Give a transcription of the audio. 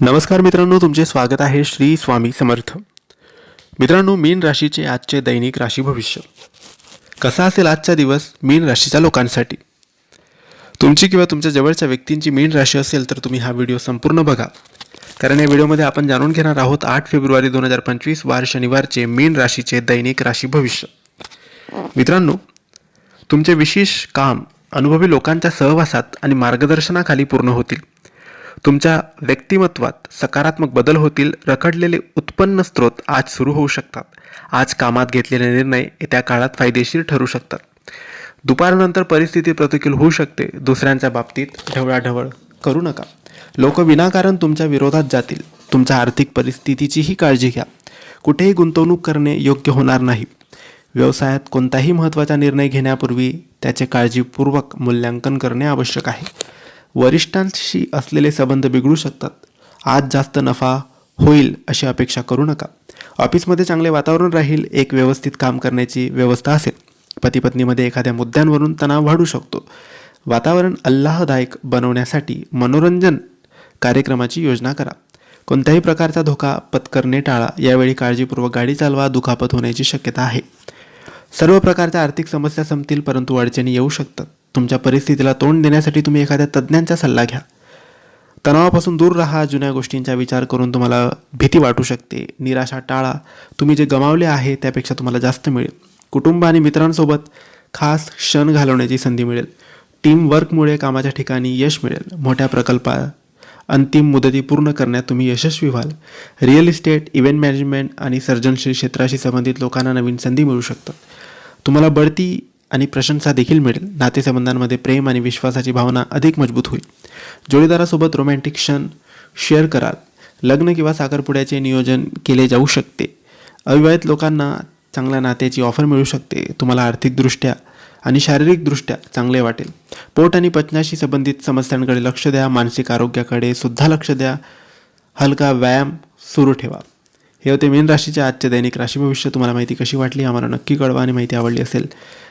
नमस्कार मित्रांनो तुमचे स्वागत आहे श्री स्वामी समर्थ. मित्रांनो मीन राशीचे आजचे दैनिक राशी भविष्य. कसा असेल आजचा दिवस मीन राशीच्या लोकांसाठी? तुमची किंवा तुमच्या जवळच्या व्यक्तींची मीन राशी असेल तर तुम्ही हा व्हिडिओ संपूर्ण बघा. कारण या व्हिडिओमध्ये आपण जाणून घेणार आहोत आठ फेब्रुवारी दोन हजार पंचवीस वार शनिवारचे मीन राशीचे दैनिक राशी भविष्य. मित्रांनो तुमचे विशेष काम अनुभवी लोकांच्या सहवासात आणि मार्गदर्शनाखाली पूर्ण होतील. तुमच्या व्यक्तिमत्वात सकारात्मक बदल होतील रखडलेले उत्पन्न स्रोत आज सुरू होऊ शकतात. आज कामात घेतलेले निर्णय येत्या काळात फायदेशीर ठरू शकतात. दुपारनंतर परिस्थिती प्रतिकूल होऊ शकते. दुसऱ्यांच्या बाबतीत ढवळाढवळ करू नका. लोक विनाकारण तुमच्या विरोधात जातील. तुमच्या आर्थिक परिस्थितीचीही काळजी घ्या. कुठेही गुंतवणूक करणे योग्य होणार नाही. व्यवसायात कोणताही महत्त्वाचा निर्णय घेण्यापूर्वी त्याचे काळजीपूर्वक मूल्यांकन करणे आवश्यक आहे. वरिष्ठांशी असलेले संबंध बिघडू शकतात. आज जास्त नफा होईल अशी अपेक्षा करू नका. ऑफिसमध्ये चांगले वातावरण राहील एक व्यवस्थित काम करण्याची व्यवस्था असेल. पतीपत्नीमध्ये एखाद्या मुद्द्यांवरून तणाव वाढू शकतो. वातावरण अल्लाहदायक बनवण्यासाठी मनोरंजन कार्यक्रमाची योजना करा. कोणत्याही प्रकारचा धोका पत्करणे टाळा. यावेळी काळजीपूर्वक गाडी चालवा दुखापत होण्याची शक्यता आहे. सर्व प्रकारच्या आर्थिक समस्या संपतील परंतु अडचणी येऊ शकतात. तुमच्या परिस्थितीला तोंड देण्यासाठी तुम्ही एखाद्या तज्ज्ञांचा सल्ला घ्या. तणावापासून दूर राहा जुन्या गोष्टींचा विचार करून तुम्हाला भीती वाटू शकते निराशा टाळा. तुम्ही जे गमावले आहे त्यापेक्षा तुम्हाला जास्त मिळेल. कुटुंब आणि मित्रांसोबत खास क्षण घालवण्याची संधी मिळेल. टीम वर्कमुळे कामाच्या ठिकाणी यश मिळेल. मोठ्या प्रकल्पा अंतिम मुदती पूर्ण करण्यात तुम्ही यशस्वी व्हाल. रिअल इस्टेट इव्हेंट मॅनेजमेंट आणि सर्जनशील क्षेत्राशी संबंधित लोकांना नवीन संधी मिळू शकतात. तुम्हाला बढती आणि प्रशंसा देखील मिळेल. नातेसंबंधांमध्ये प्रेम आणि विश्वासाची भावना अधिक मजबूत होईल. जोडीदारासोबत रोमॅन्टिक क्षण शेअर कराल. लग्न किंवा साखरपुड्याचे नियोजन केले जाऊ शकते. अविवाहित लोकांना चांगल्या नात्याची ऑफर मिळू शकते. तुम्हाला आर्थिकदृष्ट्या आणि शारीरिकदृष्ट्या चांगले वाटेल. पोट आणि पचनाशी संबंधित समस्यांकडे लक्ष द्या. मानसिक आरोग्याकडे सुद्धा लक्ष द्या. हलका व्यायाम सुरू ठेवा. हे होते मेन राशीचे आजच्या दैनिक राशी भविष्य. तुम्हाला माहिती कशी वाटली? आम्हाला नक्की कळवा. आणि माहिती आवडली असेल